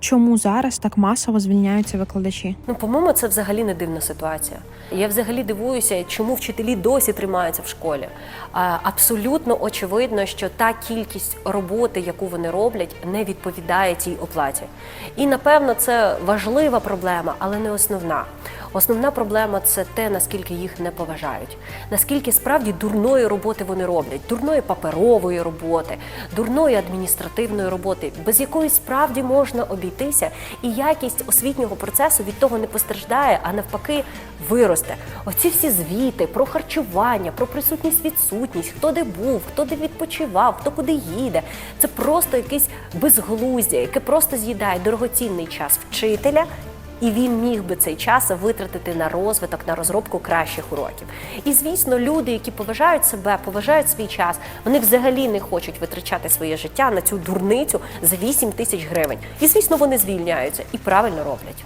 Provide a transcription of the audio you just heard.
Чому зараз так масово звільняються викладачі? Ну, по-моєму, це взагалі не дивна ситуація. Я взагалі дивуюся, чому вчителі досі тримаються в школі. А, Абсолютно очевидно, що та кількість роботи, яку вони роблять, не відповідає цій оплаті. І напевно це важлива проблема, але не основна. Основна проблема це те, наскільки їх не поважають, наскільки справді дурної роботи вони роблять, дурної паперової роботи, дурної адміністративної роботи, без якої справді можна обійтися, і якість освітнього процесу від того не постраждає, а навпаки виросте. Оці всі звіти про харчування, про присутність, відсутність, хто де був, хто де відпочивав, хто куди їде. Це просто якесь безглуздя, яке просто з'їдає дорогоцінний час вчителя. І він міг би цей час витратити на розвиток, на розробку кращих уроків. І звісно, люди, які поважають себе, поважають свій час, вони взагалі не хочуть витрачати своє життя на цю дурницю за 8 тисяч гривень. І звісно, вони звільняються і правильно роблять.